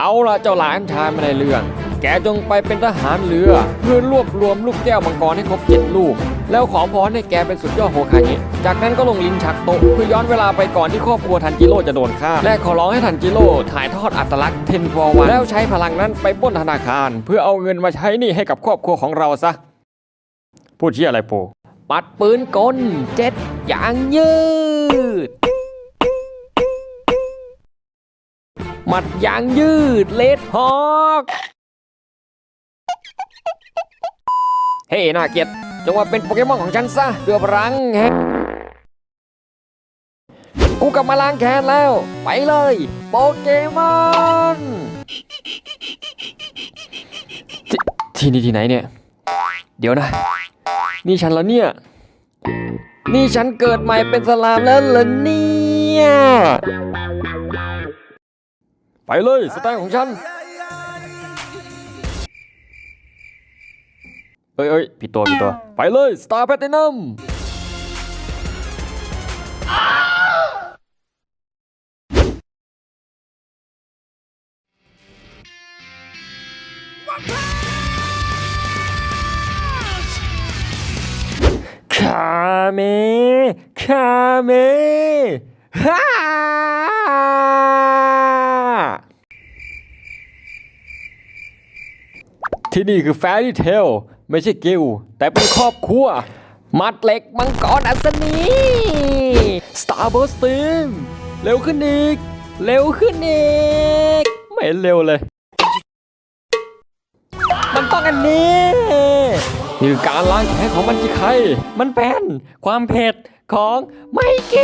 เอาละเจ้าหลานชายไม่ได้เรื่อง แกจงไปเป็นทหารเรือ เพื่อรวบรวมลูกแก้วมังกรให้ครบเจ็ดลูก แล้วขอพรให้แกเป็นสุดยอดโฮคาเงะจากนั้นก็ลงลิ้นชักโตเพื่อย้อนเวลาไปก่อนที่ครอบครัวทันจิโร่จะโดนฆ่า และขอร้องให้ทันจิโร่ถ่ายทอดอัตลักษณ์เทนฟอร์วันแล้วใช้พลังนั้นไปป้นธนาคาร เพื่อเอาเงินมาใช้หนี้ให้กับครอบครัวของเราซะพูดเชี่ยอะไรโปปัดปืนกลเจ็ดอย่างยืด ห มัดยางยืดเลดฮอกเฮ้น่าเกลียดจงมาเป็นโปเกมอนของฉันซะเดือบรังแฮงกูกลับมาล้างแค้นแล้ว ไปเลย โปเกมอนทที่นี่ที่ไหนเนี่ย เดี๋ยวนะ นี่ฉันแล้วเนี่ย นี่ฉันเกิดใหม่เป็นสลามแล้วเหรอเนี่ย ไปเลยสไตล์ของฉัน เอ้ยเอ้ยผิดตัวผิดตัว ไปเลยสตาร์แพตตินัมคาเมคาเมฮ่า ที่นี่คือแฟรี่เทลไม่ใช่กิลแต่เป็นครอบครัว มัดเหล็กมังกรอัศนีสตาร์เบอร์สตีมเร็วขึ้นอีก เร็วขึ้นอีก ไม่เห็นเร็วเลย มันต้องอันนี้นี่คือการล้างแค้นของมันจิใครมันเป็นความเผ็ดของไมเก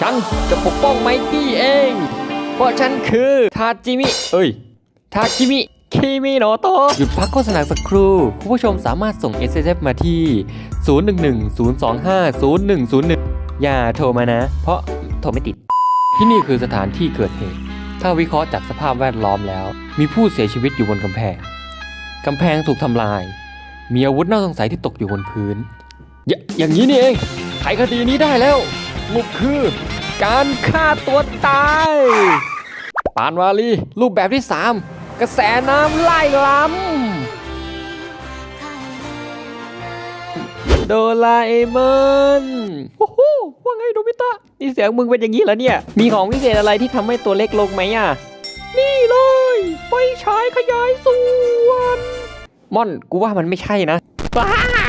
ฉันจะปกป้องไมกี้เอง เพราะฉันคือทาจิมิ เอ้ย ทาคิมิ คิมิโนโตะหยุดพักโฆษณาสักครู่ผู้ผู้ชมสามารถส่ง s s f มาที่ 011-025-0101 อย่าโทรมานะ เพราะโทรไม่ติด ที่นี่คือสถานที่เกิดเหตุ ถ้าวิเคราะห์จากสภาพแวดล้อมแล้ว มีผู้เสียชีวิตอยู่บนกำแพง กำแพงถูกทำลาย มีอาวุธน่าสงสัยที่ตกอยู่บนพื้น อย่าอย่างนี้นี่เองไขคดีนี้ได้แล้วสรุปคือการฆ่าตัวตาย ปานวาลีรูปแบบที่ 3 กระแสน้ำไล่ล้ำโดราเอมอนโอ้โหว่าไงโดมิตะนี่เสียงมึงเป็นอย่างนี้เหรอเนี่ย มีของพิเศษอะไรที่ทำให้ตัวเล็กลงไหมอะ นี่เลยไฟฉายขยายส่วนม่อนกูว่ามันไม่ใช่นะว้า